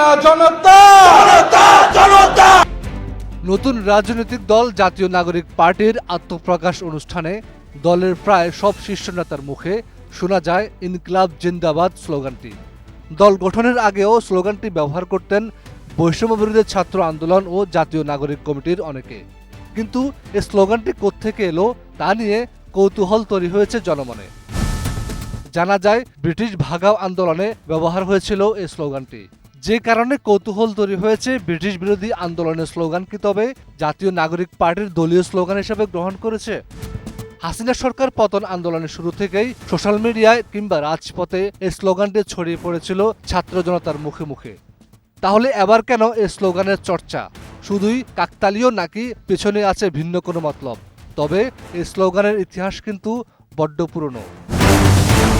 না জনতা? নতুন রাজনৈতিক দল জাতীয় নাগরিক পার্টির আত্মপ্রকাশ অনুষ্ঠানে দলের প্রায় সব শীর্ষ নেতার মুখে শোনা যায় ইনকলাব জিন্দাবাদ স্লোগানটি। দল গঠনের আগেও স্লোগানটি ব্যবহার করতেন বৈষম্য বিরোধী ছাত্র আন্দোলন ও জাতীয় নাগরিক কমিটির অনেকে। কিন্তু এই স্লোগানটি কোত্থেকে এলো তা নিয়ে কৌতূহল তৈরি হয়েছে জনমনে। জানা যায় ব্রিটিশ ভাগাও আন্দোলনে ব্যবহার হয়েছিল এই স্লোগানটি। যে কারণে কৌতূহল তৈরি হয়েছে ব্রিটিশ বিরোধী আন্দোলনের স্লোগান কি তবে জাতীয় নাগরিক পার্টির দলীয় স্লোগান হিসেবে গ্রহণ করেছে? হাসিনা সরকার পতন আন্দোলনের শুরু থেকেই সোশ্যাল মিডিয়ায় কিংবা রাজপথে এই স্লোগানটি ছড়িয়ে পড়েছিল ছাত্র জনতার মুখে মুখে। তাহলে এবার কেন এই স্লোগানের চর্চা? শুধুই কাকতালীয় নাকি পেছনে আছে ভিন্ন কোনো মতলব? তবে এই স্লোগানের ইতিহাস কিন্তু বড্ড পুরনো।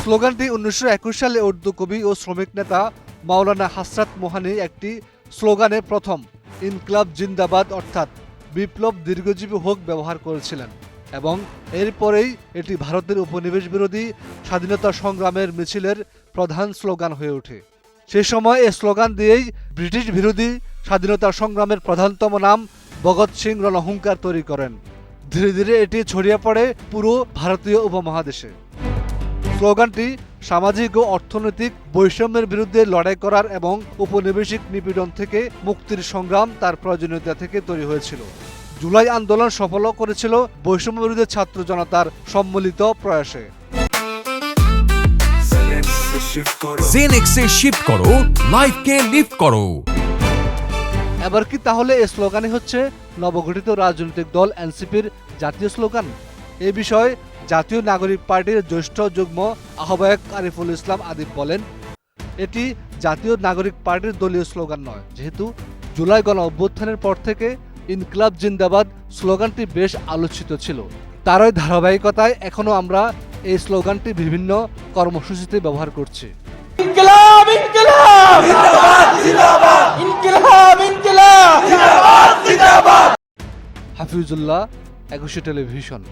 স্লোগানটি উনিশশো একুশ সালে উর্দু কবি ও শ্রমিক নেতা মাওলানা হাসরাত মোহানি একটি স্লোগানে প্রথম, ইনকলাব জিন্দাবাদ অর্থাৎ বিপ্লব দীর্ঘজীবী হোক ব্যবহার করেছিলেন এবং এরপরেই এটি ভারতের উপনিবেশ বিরোধী স্বাধীনতা সংগ্রামের মিছিলের প্রধান স্লোগান হয়ে ওঠে। সেই সময় এই স্লোগান দিয়েই ব্রিটিশ বিরোধী স্বাধীনতা সংগ্রামের প্রধানতম নাম ভগৎ সিং রণহুঙ্কার তৈরি করেন। ধীরে ধীরে এটি ছড়িয়ে পড়ে পুরো ভারতীয় উপমহাদেশে। স্লোগানটি সামাজিক ও অর্থনৈতিক বৈষম্যের বিরুদ্ধে লড়াই করার এবং উপনিবেশিক নিপীড়ন থেকে মুক্তির সংগ্রাম তার প্রয়োজনীয়তা থেকে তৈরি হয়েছিল। জুলাই আন্দোলন সফল করেছিল বৈষম্য বিরুদ্ধে ছাত্র জনতার সম্মিলিত প্রয়াসে। জেনেক্সে শিফট করো লাইফকে লিফট করো। এবার কি তাহলে এই স্লোগানই হচ্ছে নবগঠিত রাজনৈতিক দল এনসিপির জাতীয় স্লোগান? এ বিষয়ে জাতীয় নাগরিক পার্টির জ্যেষ্ঠ যুগ্ম আহ্বায়ক আরিফুল ইসলাম আদিব বলেন এটি জাতীয় নাগরিক পার্টির দলীয় স্লোগান নয়। যেহেতু জুলাই গণ অভ্যুত্থানের পর থেকে ইনকলাব জিন্দাবাদ স্লোগানটি বেশ আলোচিত ছিল। তারই ধারাবাহিকতায় এখনও আমরা এই স্লোগানটি বিভিন্ন কর্মসূচিতে ব্যবহার করছি। ইনকিলাব ইনকিলাব! ইনকিলাব ইনকিলাব! হাফিজুল্লাহ একুশে টেলিভিশন।